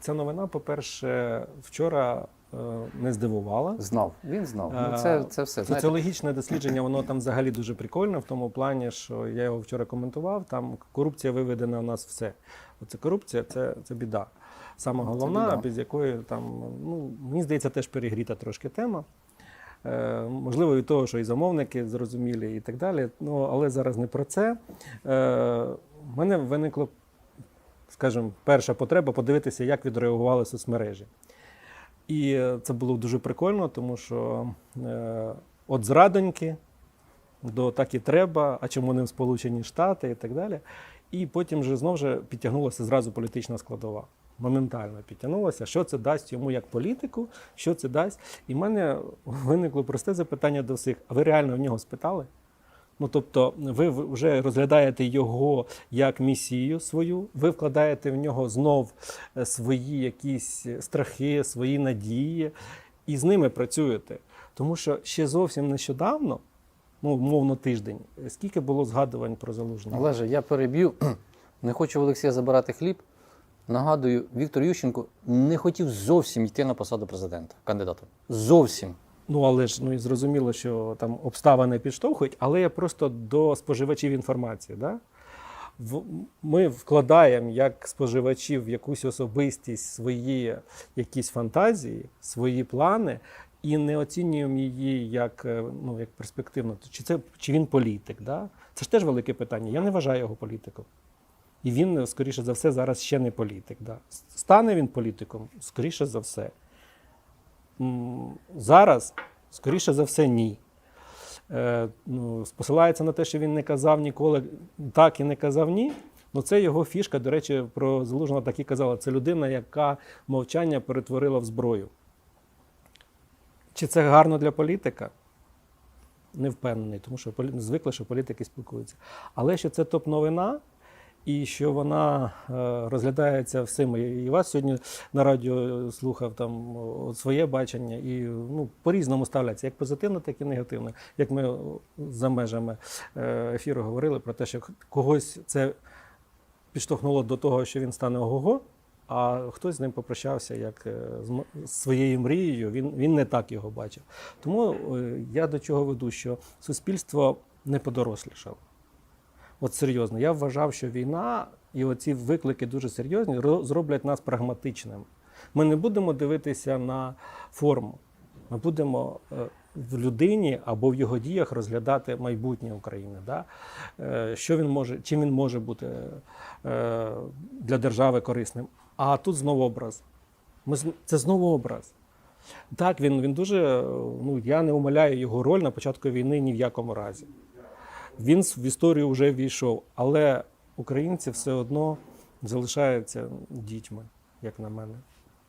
ця новина, по-перше, вчора е, не здивувала. Знав, він знав. Е, Ну, це, це все. Знаєте, Соціологічне дослідження, воно там взагалі дуже прикольне, в тому плані, що я його вчора коментував. Там корупція виведена у нас все. Оце корупція це, це біда. Сама головна, біда. без якої там, ну, мені здається, теж перегріта трошки тема. Е, можливо, від того, що і замовники зрозумілі, і так далі. Ну, але зараз не про це. Е, в мене виникло, скажімо, перша потреба подивитися, як відреагували соцмережі. І е, це було дуже прикольно, тому що е, от зрадоньки до так і треба, а чому не в Сполучені Штати і так далі. І потім вже знову ж підтягнулася зразу політична складова. Моментально підтягнулася, що це дасть йому як політику, що це дасть. І в мене виникло просте запитання до всіх: а ви реально в нього спитали? Ну, тобто, ви вже розглядаєте його як місію свою, ви вкладаєте в нього знов е, свої якісь страхи, свої надії, і з ними працюєте. Тому що ще зовсім нещодавно, ну, умовно тиждень, е, скільки було згадувань про залужного? Олеже, я переб'ю. Не хочу в Олексія забирати хліб. Нагадую, Віктор Ющенко не хотів зовсім йти на посаду президента, кандидата. Зовсім. Ну, але ж ну і зрозуміло, що там обставини підштовхують, але я просто до споживачів інформації. Да? Ми вкладаємо як споживачів в якусь особистість свої якісь фантазії, свої плани, і не оцінюємо її як, е, ну, як перспективно. Чи, це, чи він політик? Да? Це ж теж велике питання. Я не вважаю його політиком. І він, скоріше за все, зараз ще не політик. Да. Стане він політиком, скоріше за все. Зараз, скоріше за все, ні. Е, ну, посилається на те, що він не казав ніколи так і не казав ні. Ну, це його фішка. До речі, про Залужного так і казала. Це людина, яка мовчання перетворила в зброю. Чи це гарно для політика? Не впевнений, тому що звикли, що політики спілкуються. Але що це топ-новина, і що вона е, розглядається всіми. І вас сьогодні на радіо слухав там своє бачення, і ну, по-різному ставляться, як позитивно, так і негативно. Як ми за межами е, ефіру говорили про те, що когось це підштовхнуло до того, що він стане ого-го, а хтось з ним попрощався як е, з своєю мрією. Він, він не так його бачив. Тому я до чого веду, що суспільство не подорослішало. От серйозно, я вважав, що війна і оці виклики дуже серйозні ро- зроблять нас прагматичними. Ми не будемо дивитися на форму. Ми будемо е, в людині або в його діях розглядати майбутнє України. Да? Е, Що він може, чим він може бути е, для держави корисним. А тут знову образ. Ми, це знову образ. Так, він, він дуже. Ну, я не умаляю його роль на початку війни ні в якому разі. Він в історію вже війшов, але українці все одно залишаються дітьми, як на мене.